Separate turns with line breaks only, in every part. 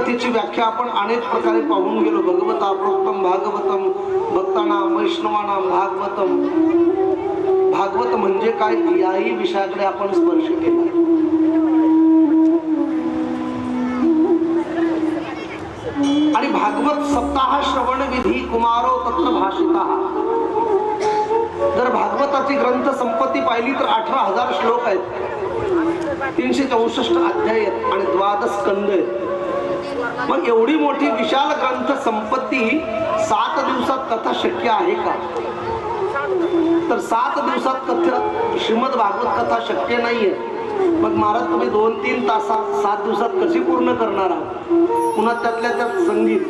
कथेची व्याख्या आपण अनेक प्रकारे पाहून गेलो. भगवता प्रोक्तम भागवतम भक्ताना वैष्णवाना भागवतम. भागवत म्हणजे काय? याही विषयाकडे आपण स्पर्श केला. आणि भागवत सप्ताह श्रवण विधी कुमारो तत्र भाषिता. जर भागवताची ग्रंथ संपत्ती पाहिली तर अठरा हजार श्लोक आहेत. तीनशे चौसष्ट अध्याय आहेत आणि द्वादश स्कंद आहेत. मग एवढी मोठी विशाल ग्रंथ संपत्ती सात दिवसात कथा शक्य आहे का? तर सात दिवसात कथा श्रीमद भागवत कथा शक्य नाहीये. मग महाराज तुम्ही दोन तीन तासात सात दिवसात कशी पूर्ण करणार आहात? पुन्हा त्यातल्या त्यात संगीत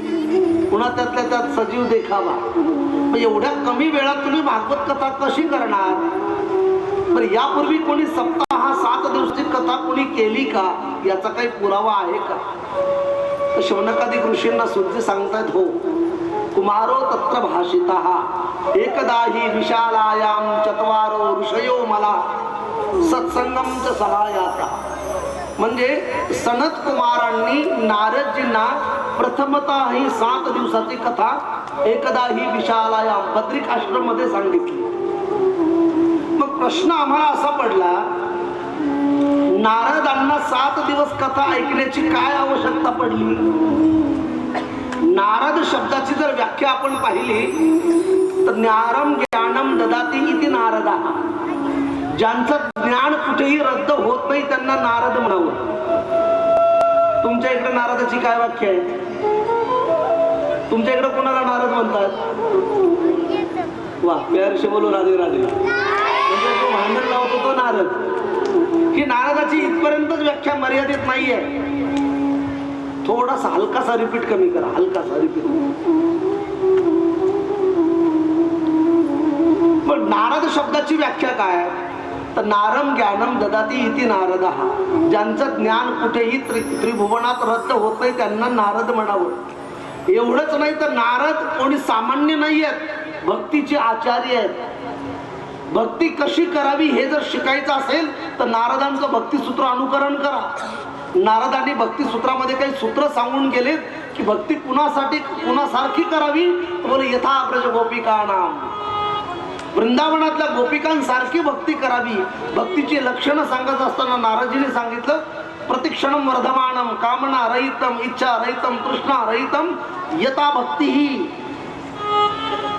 पुन्हा त्यातल्या त्यात सजीव देखावा. मग एवढ्या कमी वेळात तुम्ही भागवत कथा कशी करणार? पण यापूर्वी कोणी सप्ताह हा सात दिवसाची कथा कोणी केली का? याचा काही पुरावा आहे का? तर शौनकादी ऋषींना सुद्धा सांगतायत हो कुमारो तत्र भाषिता एकदा ही विशालायाम चत्वारो ऋषयो मला सत्संगम च सहायाता म्हणजे सनत कुमारांनी नारदजींना प्रथमतः ही सात दिवसाची कथा एकदा ही विशालायाम बद्रिक आश्रममध्ये सांगितली. मग प्रश्न आम्हाला असा पडला नारद सात दिवस कथा ऐकण्याची काय आवश्यकता पडली? नारद शब्दाची जर व्याख्या आपण पाहिली तर ज्ञानम ज्ञानम ददाती इति नारदा. ज्यांचं ज्ञान कुठेही रद्द होत नाही त्यांना नारद म्हणावं. तुमच्या इकडे नारदाची काय वाक्य आहे? तुमच्या इकडे कोणाला नारद म्हणतात? वा प्यारशे बोलू राधे राधे. म्हणजे जो भांडण लावतो तो नारद. ही नारदाची इथपर्यंतच व्याख्या मर्यादित नाहीये. थोडासा हलकासा रिपीट कमी करा हलकासा रिपीट पण नारद शब्दाची व्याख्या काय? तर नारम ज्ञानम ददाती इति नारद. हा ज्यांचं ज्ञान कुठेही त्रि त्रिभुवनात रद्द होत नाही त्यांना नारद म्हणावं. एवढंच नाही तर नारद कोणी सामान्य नाही आहेत भक्तीचे आचार्य आहेत. भक्ती कशी करावी हे जर शिकायचं असेल तर नारदांचं भक्तिसूत्र अनुकरण करा. नारदांनी भक्तिसूत्रामध्ये काही सूत्र सांगून गेलेत की भक्ती कुणासाठी कुणासारखी करावी? बोल बोले यथा ब्रज गोपिका नाम वृंदावनातल्या गोपिकांसारखी भक्ती करावी. भक्तीची लक्षणं सांगत असताना नाराजीने सांगितलं प्रतिक्षण वर्धमानम कामना रहितम इच्छा रहितम तृष्णा रहितम यथा भक्ती. ही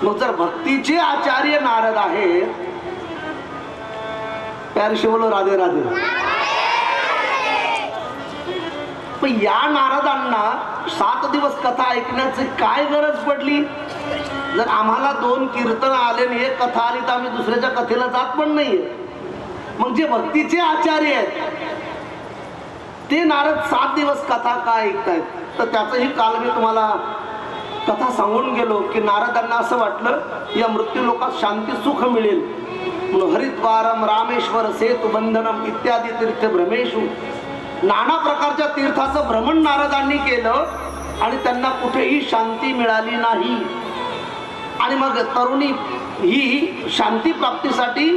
मग जर भक्तीचे आचार्य नारद आहेत प्यारशी बोलो राधे राधे. पण या नारदांना सात दिवस कथा ऐकण्याची काय गरज पडली? जर आम्हाला दोन कीर्तन आले आणि एक कथा आली तर आम्ही दुसऱ्याच्या कथेला जात पण नाहीये. मग जे भक्तीचे आचार्य आहेत ते नारद सात दिवस कथा का ऐकतायत? तर त्याचंही काल मी तुम्हाला कथा सांगून गेलो की नारदांना असं वाटलं या मृत्यू लोकात शांती सुख मिळेल. हरिद्वारम रामेश्वर सेतु बंधनम इत्यादी तीर्थ भ्रमेशू नाना प्रकारच्या तीर्थाचं भ्रमण नारदांनी केलं आणि त्यांना कुठेही शांती मिळाली नाही आणि मग तरुणी ही शांती प्राप्तीसाठी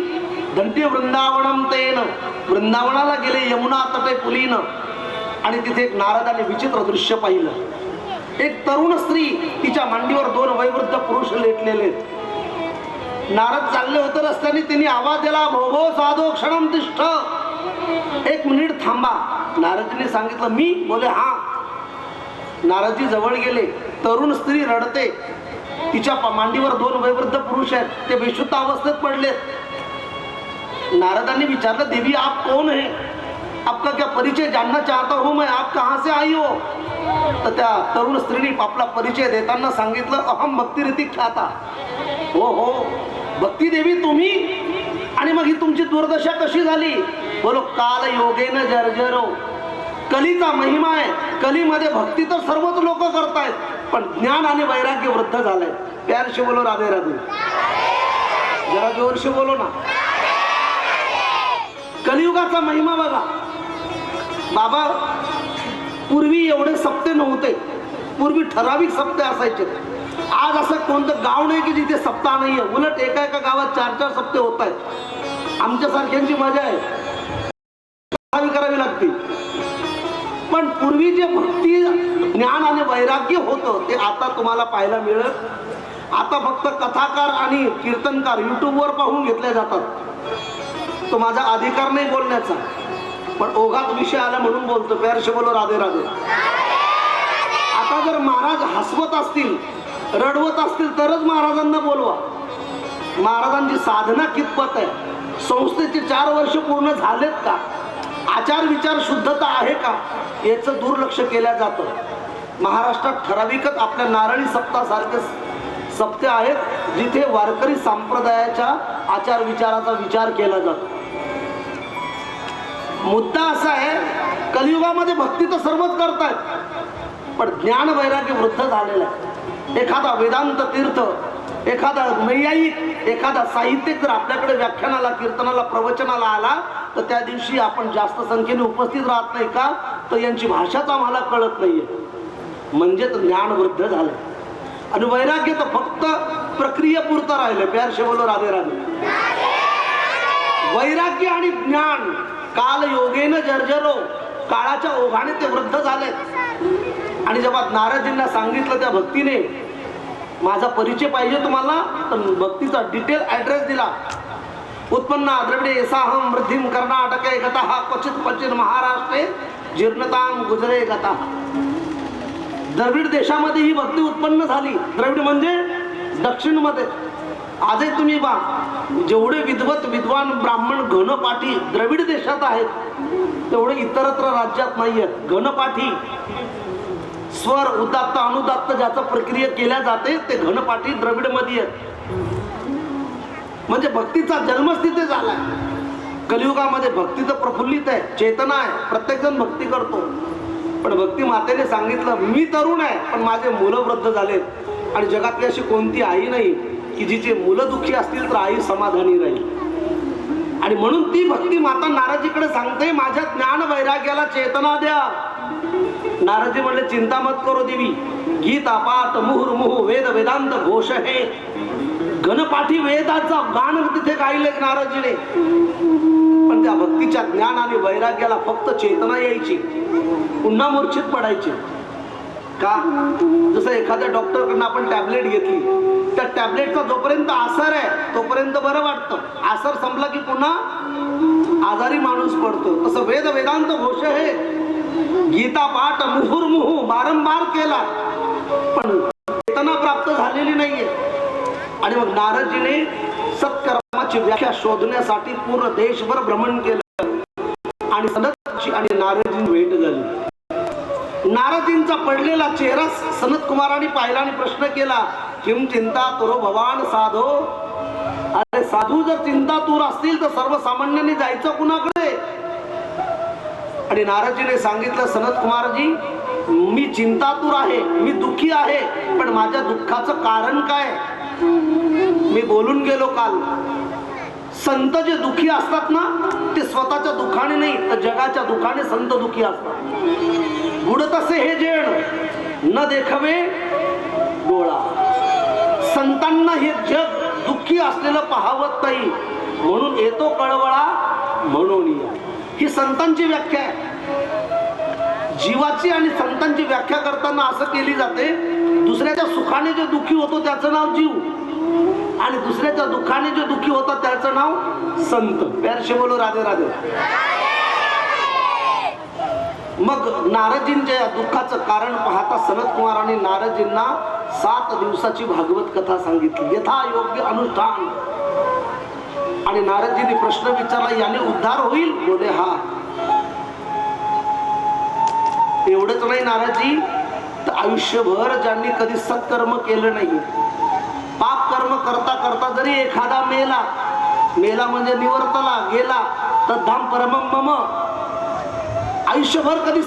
धंती वृंदावनम तेन वृंदावनाला गेले यमुना तटे पुलीनं आणि तिथे एक नारदाने विचित्र दृश्य पाहिलं एक तरुण स्त्री तिच्या मांडीवर दोन वैवृद्ध पुरुष लेटलेले आहेत. नारद चालले होते रस्त्याने त्यांनी आवाज दिला भोभो साधो क्षणम तिष्ठ. एक मिनिट थांबा. नारदजीने सांगितलं मी? बोले हा. नारदजी जवळ गेले. तरुण स्त्री रडते. तिच्या मांडीवर दोन वयवृद्ध पुरुष आहेत. ते बेशुद्ध अवस्थेत पडलेत नारदांनी विचारलं देवी आप कोण है? आपका क्या परिचय जानना चाहता हूं मैं? आप कहां से आई हो? तर त्या तरुण स्त्रीने आपला परिचय देताना सांगितलं अहम भक्तिरीती ख्याता. हो हो. भक्ती देवी तुम्ही? आणि मग ही तुमची दुर्दशा कशी झाली? बोलो काल योगेन जर्जरो. कलीचा महिमा आहे. कलीमध्ये भक्ती तर सर्वच लोक करतायत पण ज्ञान आणि वैराग्य वृद्ध झालंय. प्यारशी बोलो राधे राधे. जरा जोरशी बोलो ना. कलियुगाचा महिमा बघा. बाबा पूर्वी एवढे सप्ते नव्हते. पूर्वी ठराविक सप्ते असायचे. आज असं कोणतं गाव नाही की जिथे सप्ताह नाहीये. उलट एका एका गावात चार चार सप्ते होत आहेत. आमच्या सारख्यांची मजा आहे. करावी लागते. पण पूर्वी जे भक्ती ज्ञान आणि वैराग्य होतं ते आता तुम्हाला पाहायला मिळत आता फक्त कथाकार आणि कीर्तनकार युट्यूबवर पाहून घेतले जातात. तो माझा अधिकार नाही बोलण्याचा. पण ओघात विषय आला म्हणून बोलतो. प्यारशे बोलो राधे राधे. आता जर महाराज हसवत असतील रडवत असतील तरच महाराजांना बोलवा. महाराजांची साधना कितपत आहे? संस्थेचे चार वर्ष पूर्ण झालेत का? आचार विचार शुद्धता आहे का? याचं दुर्लक्ष केलं जातं. महाराष्ट्रात ठराविकच आपल्या नारळी सप्तासारखे सप्ते आहेत जिथे वारकरी संप्रदायाच्या आचार विचाराचा विचार केला जातो. मुद्दा असा आहे कलियुगामध्ये भक्ती तर सर्वच करतायत पण ज्ञान वैराग्य वृद्ध झालेलं आहे. एखादा वेदांत तीर्थ एखादा नैयायिक एखादा साहित्यिक जर आपल्याकडे व्याख्यानाला कीर्तनाला प्रवचनाला आला तर त्या दिवशी आपण जास्त संख्येने उपस्थित राहत नाही का? तर यांची भाषाच आम्हाला कळत नाहीये. म्हणजे तर ज्ञान वृद्ध झालं. आणि वैराग्य तर फक्त प्रक्रियेपुरतं राहिलं. प्यार शेवलो राधे राधे. वैराग्य आणि ज्ञान काल योगेनं जर्जरो काळाच्या ओघाने ते वृद्ध झालेत. आणि जेव्हा नारदजींना सांगितलं त्या भक्तीने माझा परिचय पाहिजे तुम्हाला तर भक्तीचा डिटेल ऍड्रेस दिला. उत्पन्न द्रविडे साहम वृद्धिम कर्नाटके गता क्वचित क्वचित महाराष्ट्रे जीर्णताम गुजरे गता. द्रविड देशामध्ये ही भक्ती उत्पन्न झाली. द्रविड म्हणजे दक्षिणमध्ये. आजही तुम्ही बा जेवढे विद्वत विद्वान ब्राह्मण घनपाठी द्रविड देशात आहेत तेवढे इतरत्र राज्यात नाही आहेत घनपाठी. स्वर उदात्त अनुदात्त ज्याचा प्रक्रिया केल्या जाते ते घनपाठी द्रविडमध्ये येत म्हणजे भक्तीचा जन्मच तिथे झालाय. कलियुगामध्ये भक्ती तर प्रफुल्लित आहे चेतना आहे प्रत्येक जण भक्ती करतो. पण भक्ती मातेने सांगितलं मी तरुण आहे पण माझे मुलं वृद्ध झालेत. आणि जगातली अशी कोणती आई नाही की जिचे मुलं दुःखी असतील तर आई समाधानी राहील. आणि म्हणून ती भक्ती माता नाराजीकडे सांगते माझ्या ज्ञान वैराग्याला चेतना द्या. नारदजी म्हणले चिंता मत करो देवी गीता पाठ मुहुर्मुहु वेद वेदांत घोष हे. गणपाठी वेदाचा गाण तिथे गायले नारदजीने. पण त्या भक्तीच्या ज्ञान आणि वैराग्याला फक्त चेतना यायची पुन्हा मूर्छित पडायची. का? जसं एखाद्या डॉक्टरकडनं आपण टॅबलेट घेतली त्या टॅबलेटचा जोपर्यंत आसर आहे तोपर्यंत बरं वाटतं. आसर संपला की पुन्हा आजारी माणूस पडतो. तसं वेद वेदांत घोष हे. गीता पाठ मुहुर्मुहू वारंवार केला. पण चेतना प्राप्त झालेली नाहीये. आणि मग नारदजीने सत्कर्माची व्याख्या शोधण्यासाठी पूर्ण देशभर भ्रमण केलं. आणि सनतची आणि नारदजी भेट झाली. नारदजींचा पडलेला चेहरा सनत कुमारांनी पाहिला आणि प्रश्न केला किम चिंता तुरो भवान साधो? अरे साधू जर चिंता तूर असतील तर सर्वसामान्यांनी जायचं कुणाकडे? आणि नारदजीने सांगितलं सनत कुमारजी मी चिंतातूर आहे मी दुःखी आहे पण माझ्या दुःखाचं कारण काय? मी बोलून गेलो काल संत जे दुःखी असतात ना ते स्वतःच्या दुःखाने नाही तर जगाच्या दुःखाने संत दुःखी असतात. गुड तसे हे जेण न देखवे डोळा संतांना हे जग दुःखी असलेलं पाहावत नाही म्हणून येतो कळवळा म्हणून या. ही संतांची व्याख्या आहे. जीवाची आणि संतांची व्याख्या करताना असं केली जाते दुसऱ्याच्या सुखाने जे दुःखी होतो त्याचं नाव जीव आणि दुसऱ्याच्या दुःखाने जे दुःखी होतात त्याचं नाव संत. प्यारशे बोलो राधे राधे. मग नारदजींच्या या दुःखाचं कारण पाहता सनत कुमारांनी नारदजींना सात दिवसाची भागवत कथा सांगितली. यथा योग्य अनुष्ठान. आणि नारदजीने प्रश्न विचारला याने उद्धार होईल? बोले हा. एवढंच नाही नाराजी तर आयुष्यभर ज्यांनी कधी सत्कर्म केलं नाही पाप कर्म करता करता जरी एखादा मेला मेला म्हणजे निवर्तला गेला तर धाम परम मम. आयुष्यभर कधी